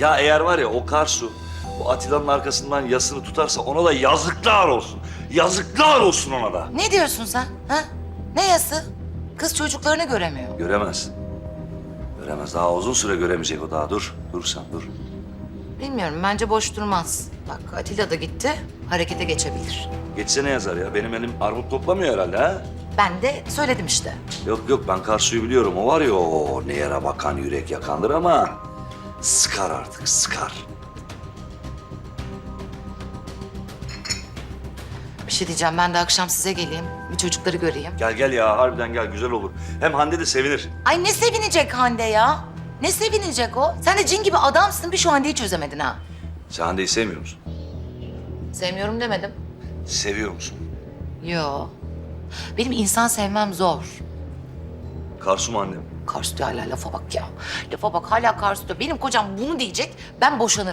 Ya eğer var ya o Karsu bu Atilla'nın arkasından yasını tutarsa ona da yazıklar olsun. Yazıklar olsun ona da. Ne diyorsun sen? Ha? Ne yası? Kız çocuklarını göremiyor. Göremez. Göremez. Daha uzun süre göremeyecek o daha. Dur. Dur sen dur. Bilmiyorum bence boş durmaz. Bak Atilla da gitti. Harekete geçebilir. Geçse ne yazar ya? Benim elim armut toplamıyor herhalde ha? Ben de söyledim işte. Yok yok ben Karsu'yu biliyorum. O var ya o ne yere bakan yürek yakandır ama sıkar artık sıkar. Bir şey diyeceğim ben de akşam size geleyim. Bir çocukları göreyim. Gel gel ya harbiden gel güzel olur. Hem Hande de sevinir. Ay ne sevinecek Hande ya? Ne sevinecek o? Sen de cin gibi adamsın bir şu Hande'yi çözemedin ha. Sen Hande'yi sevmiyor musun? Sevmiyorum demedim. Seviyor musun? Yo. Benim insan sevmem zor. Karsu mu annem? Karsu diyor hala lafa bak ya. Lafa bak hala diyor. Benim kocam bunu diyecek ben boşanırım.